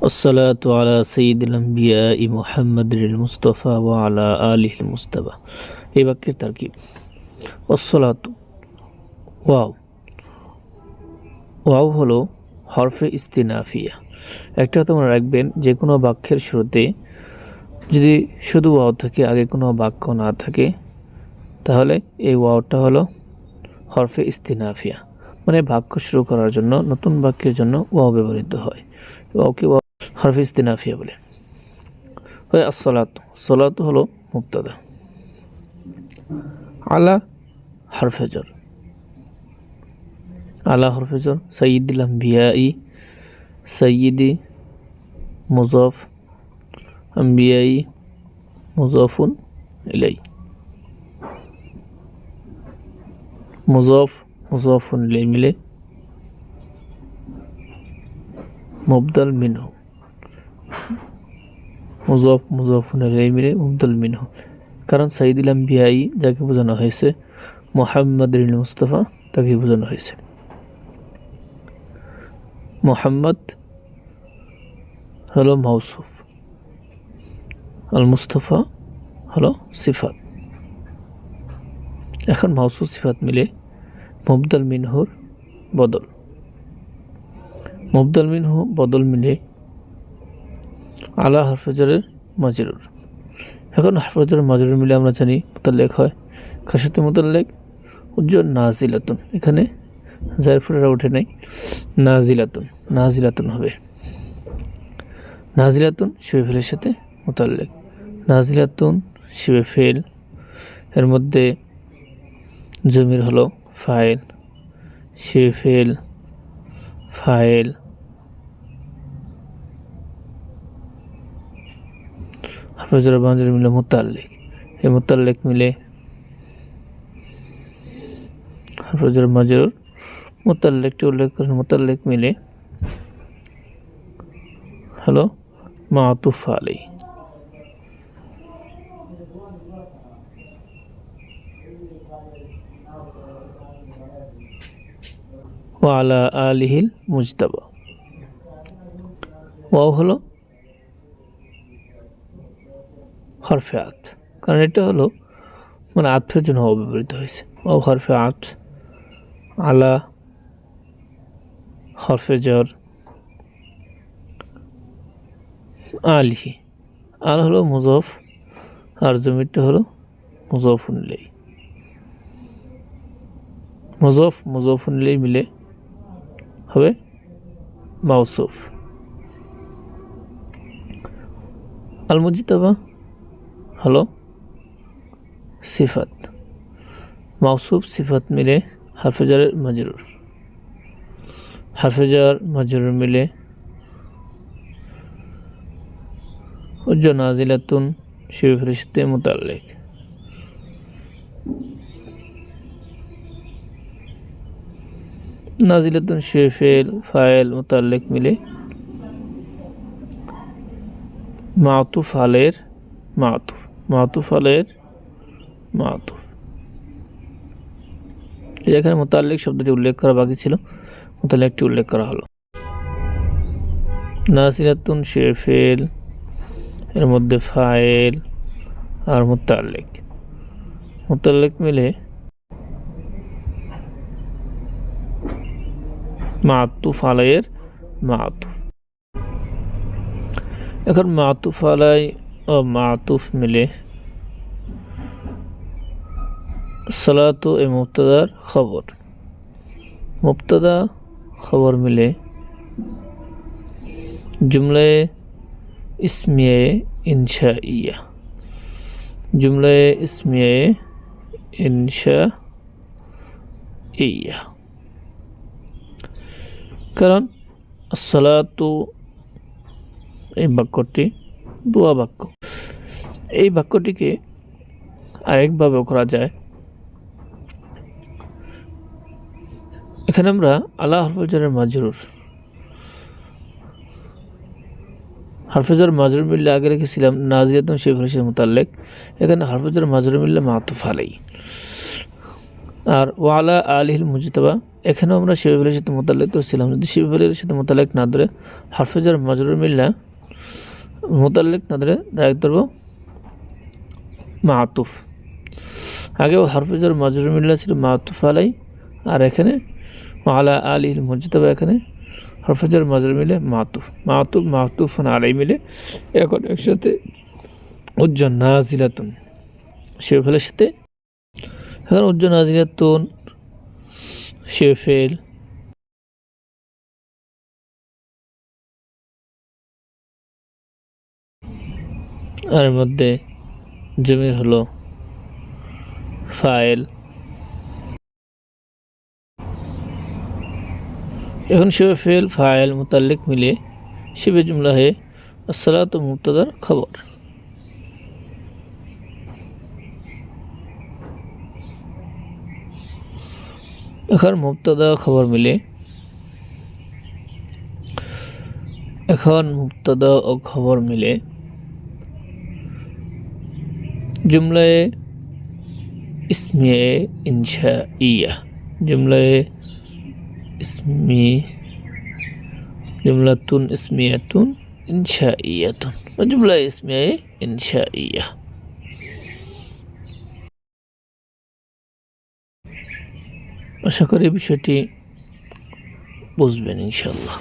والصلاة على سيد الأنبياء محمد المصطفى وعلى آله المصطفى এই বাক্যের তারকিব والصلاة wow wow হলো হরফে ইস্তিনাফিয়া একটা তোমরা রাখবেন যে কোনো বাক্যের শুরুতে যদি শুধু ওয়াও থাকে আগে কোনো বাক্য না থাকে তাহলে এই ওয়াওটা হলো হরফে ইস্তিনাফিয়া মানে বাক্য শুরু করার জন্য নতুন বাক্যের জন্য ওয়াও ব্যবহৃত হয় ওয়াওকে ওয়াও হরফে ইস্তিনাফিয়া বলে তাহলে আসলাত সলাত হলো মুক্তাদা আলা হরফেজর আলা হরফেজর সঈদুল আম্বিয়াই সঈদি মুজফ আম্বিয়াই মুজফুন ইলাই মুজফ মুজফুন ইলাই মিলে মুবদাল মিনহু মুজফ, মুজফুন ইলাই মিলে মুবদাল মিনহু। কারণ সাইদুল আম্বিয়াই যাকে বোঝানো হয়েছে, মোহাম্মদ মুস্তফা তাকে বোঝানো হয়েছে। মোহাম্মদ হলো মৌসুফ আল মুস্তফা হলো সিফাত। এখন মাউসুফ সিফাত মিলে মুবদাল মিনহুর বদল। মুবদাল মিনহু বদল মিলে আলা হরফজরের মাজরুর। এখন হরফজর মাজরুর মিলে আমরা জানি মোতাল্লেক হয়। খাসাতে মোতাল্লেক, উজ্জ্বল নাজিলাতুন। এখানে জায়ফুরেরা উঠে নাই। নাজিলাতুন নাজিলাতুন হবে। নাজিলাতুন শিবে ফেলের সাথে মোতাল্লেক। নাজিলাতুন শিবে ফেল। এর মধ্যে জমির হলো ফাইল। শিবে ফেল, ফাইল। হাফেজর বাঞ্জুর মিলে মোতাল্লেক। এই মোতাল্লেক মিলে হাফেজর মাজরুর মোতাল্লেকটি উল্লেখ করেন। মোতাল্লেক মিলে হলো মাতুফ আলাই ওয়ালা আলিহিল মুজতাবা। ওয়াও হলো হরফে আত কারণ এটা হলো মানে আতফের জন্য ব্যবহৃত হয়েছে। ওয়াও হরফে আত আলা হরফে জর আলিহি আল হলো মুজফ, আর জমিরটা হলো মুজফুল্লাই মুজফ মুজফুল্লাই মিলে হবে মাউসুফ। আল মুজিতাবা হলো সিফাত মাউসুফ সিফাত মিলে হারফেজারের মাজরুর হারফেজার মাজরুর মিলে উজ্জ নাজিলাতুন শিব ফেরিস্তে মোতাল্লেক নাজিলাতুন শিবে ফেল ফাইল মোতাল্লেক মিলে মাতুফ আলের মাতুফ মাতুফ। এখানে মোতাল্লিক শব্দটি উল্লেখ করা বাকি ছিল মোতাল্লিকটি উল্লেখ করা হলো। নাসিরাতুন শেফেল, এর মধ্যে ফাইল আর মোতাল্লিক। মোতাল্লিক মিলে মাতুফ আলাইয়ের মাতুফ। এখন মাতুফ আলাই ও মাতুফ মিলে সালাত এ মুক্তদার খবর মুক্তদা খবর মিলে জুমলায় ইসমিয়ে ইনশা ইয়া জুমলায় ইসমিয়ে ইনশা ইয়া কারণ সালাতু এই বাক্যটি দোয়া বাক্য। এই বাক্যটিকে আরেকভাবেও করা যায়। এখানে আমরা আল্লাহ হরফজারের মাজরুর। হারফেজার মাজরুর মিল্লে আগে রেখেছিলাম নাজিয়াতুন শেফ রশিদ মোতাল্লেক। এখানে হারফেজার মাজরুর মিল্লে মাতুফ আলাই আর ওয়ালা আলিহিল মুজতবা, এখানেও আমরা শিবফেলের সাথে মোতালেক ধরছিলাম যদি শিবফেলের সাথে মোতালেক না ধরে হারফেজার মাজরুর মিল্লা মোতালেক না ধরে ডাইরেক্ট ধরবো মাতুফ। আগেও হারফেজার মাজরুর মিল্লা ছিল মাতুফ আলাই, আর এখানে আলা আলিহিল মুজতবা এখানে হরফজার মাজর মিলে মাতুফ। মাতুফ মাতুফ আলাই মিলে এখন একসাথে উজ্জ্বল নাজিলাতুন। শিবফেলের সাথে এখন উজ্জ্বল নাজিলাতুন শিবফেল আর মধ্যে জমির হলো ফাইল। এখন শিবে ফেল, ফাইল মুতাল্লিক মিলে শিবে জুমলা হয়ে আসসালাত মুক্তাদার খবর। এখন মুক্তাদা খবর মিলে এখন মুক্তাদা ও খবর মিলে जुमले इसमिए इंशाइया जुमले इसमी जुमलातुन इसमियातुन इंशाइयातुन जुमला इसमिए इंशाइया আশা করি বিষয়টি বুঝবেন ইনশাল্লাহ